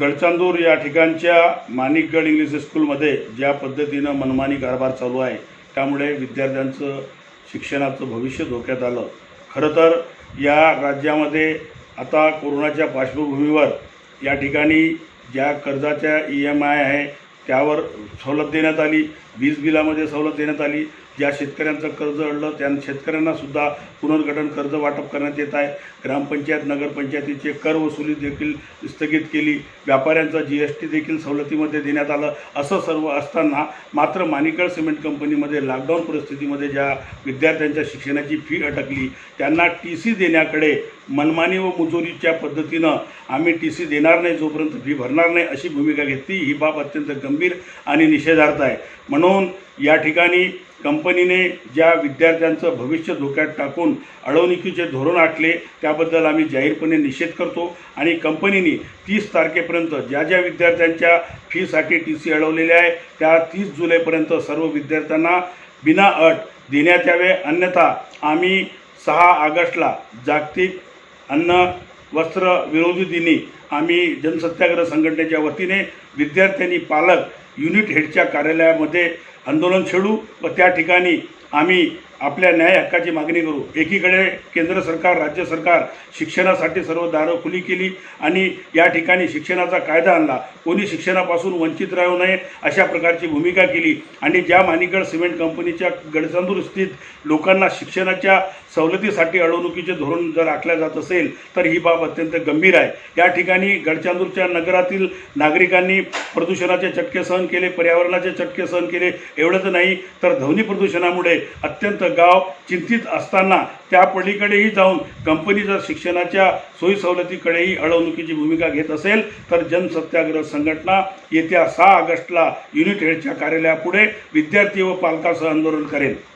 गडचांदूर या ठिकाणच्या माणिकगड इंग्लिश स्कूलमध्ये ज्या पद्धतीनं मनमानी कारभार चालू आहे त्यामुळे विद्यार्थ्यांचं शिक्षणाचं भविष्य धोक्यात आलं. खरं तर या राज्यामध्ये आता कोरोनाच्या पार्श्वभूमीवर या ठिकाणी ज्या कर्जाच्या ई एम आय आहे त्यावर सवलत देण्यात आली. वीज बिलामध्ये सवलत देण्यात आली. ज्या शेतकऱ्यांचं कर्ज अडलं त्या शेतकऱ्यांनासुद्धा पुनर्गठन कर्ज वाटप करण्यात येत आहे. ग्रामपंचायत नगरपंचायतीचे कर वसुली देखील स्थगित केली. व्यापाऱ्यांचा जी एस टी देखील सवलतीमध्ये देण्यात आलं. असं सर्व असताना मात्र मानिकळ सिमेंट कंपनीमध्ये लॉकडाऊन परिस्थितीमध्ये ज्या विद्यार्थ्यांच्या शिक्षणाची फी अटकली त्यांना टी सी देण्याकडे मनमानी व मुजोरीच्या पद्धतीनं आम्ही टी सी देणार नाही जोपर्यंत फी भरणार नाही अशी भूमिका घेतली ही बाब अत्यंत गंभीर आणि निषेधार्थ आहे. म्हणून म्हणून या ठिकाणी कंपनीने ज्या विद्यार्थ्यांचं भविष्य धोक्यात टाकून अडवणुकीचे धोरण आखले त्याबद्दल आम्ही जाहीरपणे निषेध करतो. आणि कंपनीने तीस तारखेपर्यंत ज्या ज्या विद्यार्थ्यांच्या फीसाठी टी सी अडवलेल्या आहे त्या तीस जुलैपर्यंत सर्व विद्यार्थ्यांना बिना अट देण्यात यावे. अन्यथा आम्ही सहा ऑगस्टला जागतिक अन्न वस्त्र विरोधी दिनी आम्ही जनसत्याग्रह संघटनेच्या वतीने विद्यार्थ्यांनी पालक युनिट हेडच्या कार्यालयामध्ये आंदोलन छेडू व त्या ठिकाणी आम्ही आपल्या न्याय हक्काची मागणी करू. एकीकडे केंद्र सरकार राज्य सरकार शिक्षणासाठी सर्व दारं खुली केली आणि या ठिकाणी शिक्षणाचा कायदा आणला. कोणी शिक्षणापासून वंचित राहू नये अशा प्रकारची भूमिका केली आणि ज्या मानिकड सिमेंट कंपनीच्या गडचंदूर स्थित लोकांना शिक्षणाच्या सवलतीसाठी अडवणुकीचे धोरण जर आखल्या जात असेल तर ही बाब अत्यंत गंभीर आहे. या ठिकाणी गडचांदूरच्या नगरातील नागरिकांनी प्रदूषणाचे चटके सहन केले पर्यावरणाचे चटके सहन केले. एवढंच नाही तर ध्वनी प्रदूषणामुळे अत्यंत गाव चिंतित असताना त्या पलीकडेही जाऊन कंपनी जर शिक्षणाच्या सोयी सवलतीकडेही अडवणुकीची भूमिका घेत असेल तर जनसत्याग्रह संघटना येत्या सहा ऑगस्टला युनिट हेडच्या कार्यालयापुढे विद्यार्थी व पालकासह आंदोलन करेल.